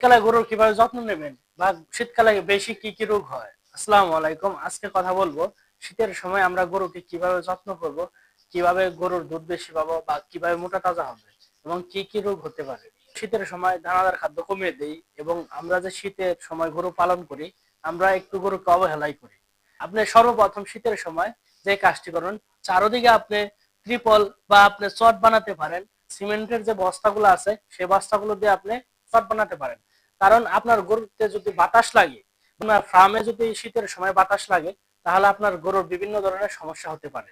শীতকালে গরুর কীভাবে যত্ন নেবেন বা শীতকালে বেশি কি কি রোগ হয়? আসসালামু আলাইকুম। আজকে কথা বলব, শীতের সময় আমরা গরুকে কীভাবে যত্ন করব, কীভাবে গরুর দুধ বেশি পাবো বা কীভাবে মোটা তাজা হবে এবং কি কি রোগ হতে পারে। শীতের সময় দানাদার খাদ্য কমিয়ে দেই এবং আমরা যে শীতের সময় গরু পালন করি, আমরা একটু গরুকে অবহেলাই করি। আপনি সর্বপ্রথম শীতের সময় যে কাজটি করুন, চারোদিকে আপনি ত্রিপল বা আপনি চট বানাতে পারেন। সিমেন্টের যে বস্তাগুলো আছে সেই বস্তাগুলো দিয়ে আপনি চট বানাতে পারেন। কারণ আপনার গরুতে যদি বাতাস লাগে, আপনার ফার্মে যদি শীতের সময় বাতাস লাগে, তাহলে আপনার গরুর বিভিন্ন ধরনের সমস্যা হতে পারে।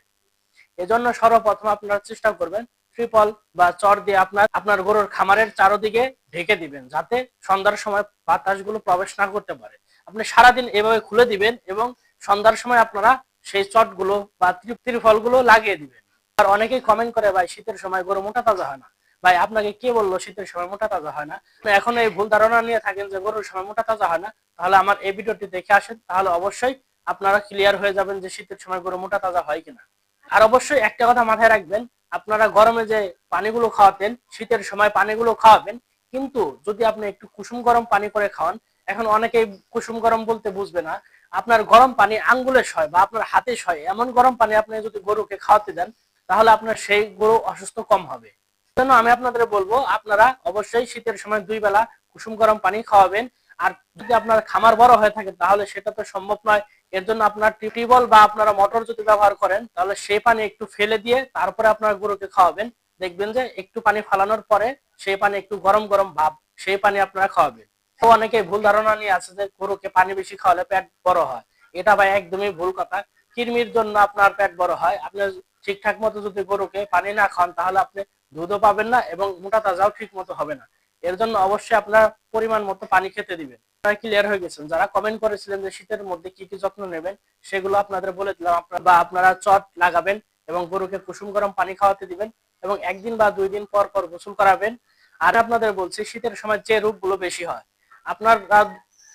এজন্য সর্বপ্রথম আপনারা চেষ্টা করবেন ত্রিপল বা চর দিয়ে আপনার আপনার গরুর খামারের চারোদিকে ঢেকে দিবেন, যাতে সন্ধ্যার সময় বাতাসগুলো প্রবেশ না করতে পারে। আপনি সারাদিন এভাবে খুলে দিবেন এবং সন্ধ্যার সময় আপনারা সেই চটগুলো বা ত্রিফলগুলো লাগিয়ে দিবেন। আর অনেকেই কমেন্ট করে, ভাই, শীতের সময় গরু মোটা তাজা হয় না। ভাই, আপনাকে কে বলল শীতের সময় মোটা তাজা হয় না? এখন এই ভুল ধারণা নিয়ে থাকেন যে গরুর সময় মোটা তাজা হয় না, তাহলে আমার এই ভিডিওটি দেখে আসেন, তাহলে অবশ্যই আপনারা ক্লিয়ার হয়ে যাবেন যে শীতের সময় গরু মোটা তাজা হয় কিনা। আর অবশ্যই একটা কথা মাথায় রাখবেন, আপনারা গরমে যে পানিগুলো খাওয়াতেন, শীতের সময় পানিগুলো খাওয়াবেন, কিন্তু যদি আপনি একটু কুসুম গরম পানি করে খাওয়ান, এখন অনেকেই কুসুম গরম বলতে বুঝবে না, আপনার গরম পানি আঙ্গুলে সয় বা আপনার হাতে সয় এমন গরম পানি আপনি যদি গরুকে খাওয়াতে দেন, তাহলে আপনার সেই গরু অসুস্থ কম হবে। জন্য আমি আপনাদের বলব, আপনারা অবশ্যই শীতের সময় দুই বেলা কুসুম গরম পানি খাওয়াবেন। আর যদি আপনার খামার বড় হয়ে থাকে, তাহলে সেটা তো সম্ভব নয়। এর জন্য আপনার টিউবওয়েল বা আপনারা মোটর যদি ব্যবহার করেন, তাহলে সেই পানি একটু ফেলে দিয়ে তারপরে আপনার গরুকে খাওয়াবেন। দেখবেন যে একটু পানি ফালানোর পরে সেই পানি একটু গরম গরম ভাব সেই পানি আপনারা খাওয়াবেন। তো অনেকে ভুল ধারণা নিয়ে আছে যে গরুকে পানি বেশি খাওয়ালে পেট বড় হয়। এটা ভাই একদমই ভুল কথা। কৃমির জন্য আপনার পেট বড় হয়। আপনি ঠিকঠাক মতো যদি গরুকে পানি না খান, তাহলে আপনি দুধও পাবেন না এবং মোটা তাজাও ঠিক মতো হবে না। এর জন্য অবশ্যই আপনার পরিমাণ মতো পানি খেতে দিবেন। ক্লিয়ার হয়ে গেছেন। যারা কমেন্ট করেছিলেন যে শীতের মধ্যে কি কি যত্ন নেবেন, সেগুলো আপনাদের বলে দিলাম। বা আপনারা চট লাগাবেন এবং গরুকে কুসুম গরম পানি খাওয়াতে দিবেন এবং একদিন বা দুই দিন পর পর গোসল করাবেন। আর আপনাদের বলছি, শীতের সময় যে রোগগুলো বেশি হয়, আপনার,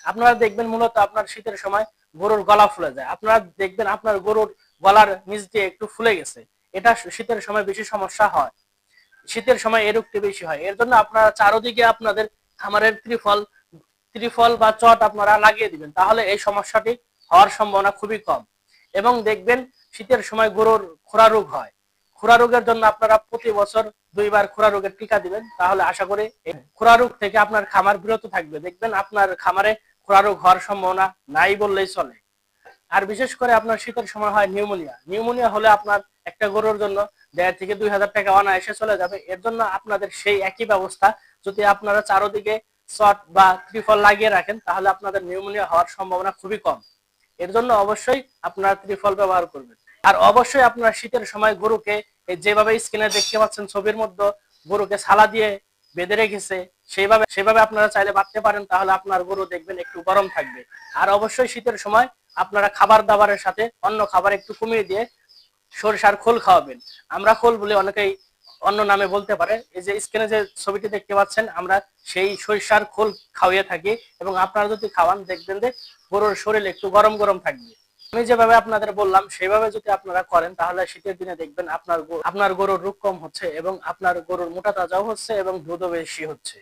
আপনারা দেখবেন মূলত আপনার শীতের সময় গরুর গলা ফুলে যায়। আপনারা দেখবেন আপনার গরুর গলার নিচ দিয়ে একটু ফুলে গেছে। এটা শীতের সময় বেশি সমস্যা হয়। শীতের সময় এই রোগটি বেশি হয়। এর জন্য আপনারা চারোদিকে আপনাদের খামারের ত্রিফল ত্রিফল বা চট আপনারা লাগিয়ে দিবেন। তাহলে এই সমস্যাটি হওয়ার সম্ভাবনা খুবই কম। এবং দেখবেন শীতের সময় গরুর খোরা রোগ হয়। খোরা রোগের জন্য আপনারা প্রতি বছর দুইবার খোরা রোগের টিকা দিবেন। তাহলে আশা করি খোরা রোগ থেকে আপনার খামার বিরত থাকবে। দেখবেন আপনার খামারে খোরা রোগ হওয়ার সম্ভাবনা নাই বললেই চলে। আর বিশেষ করে আপনার শীতের সময় হয় নিউমোনিয়া। নিউমোনিয়া হলে আপনার একটা গরুর জন্য দেড় থেকে দুই হাজার টাকা অনায়াসে চলে যাবে। এর জন্য আপনাদের সেই একই ব্যবস্থা, যদি আপনারা চারোদিকে শট বা ত্রিফল লাগিয়ে রাখেন, তাহলে আপনাদের নিউমোনিয়া হওয়ার সম্ভাবনা খুবই কম। এর জন্য অবশ্যই আপনারা ত্রিফল ব্যবহার করবেন। আর অবশ্যই আপনারা শীতের সময় গরুকে যেভাবে স্ক্রিনে দেখতে পাচ্ছেন, ছবির মধ্যে গরুকে ছালা দিয়ে বেঁধে রেখেছে, সেইভাবে সেভাবে আপনারা চাইলে বাঁধতে পারেন, তাহলে আপনার গরু দেখবেন একটু গরম থাকবে। আর অবশ্যই শীতের সময় আপনারা খাবার দাবারের সাথে অন্য খাবার একটু কমিয়ে দিয়ে সরিষার খোল খাওয়াবেন। আমরা খোল বলে অনেকেই অন্য নামে বলতে পারে। এই যে স্ক্রিনে যে ছবিটি দেখতে পাচ্ছেন, আমরা সেই সরিষার খোল খাওয়িয়ে থাকি এবং আপনারা যদি খাওয়ান, দেখবেন যে গরুর শরীর একটু গরম গরম থাকবে। আমি যেভাবে আপনাদের বললাম সেভাবে যদি আপনারা করেন, তাহলে শীতের দিনে দেখবেন আপনার আপনার গরুর রোগ কম হচ্ছে এবং আপনার গরুর মোটা তাজাও হচ্ছে এবং দুধও বেশি হচ্ছে।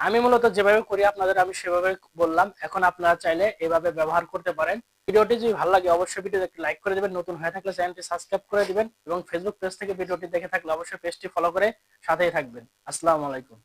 আমি মূলত যেভাবে করি, আপনাদের আমি সেভাবে বললাম। এখন আপনারা চাইলে এভাবে ব্যবহার করতে পারেন। ভিডিওটি যদি ভালো লাগে, অবশ্যই ভিডিও একটি লাইক করে দেবেন। নতুন হয়ে থাকলে চ্যানেলটি সাবস্ক্রাইব করে দিবেন এবং ফেসবুক পেজ থেকে ভিডিওটি দেখে থাকলে অবশ্যই পেজটি ফলো করে সাথেই থাকবেন। আসসালামু আলাইকুম।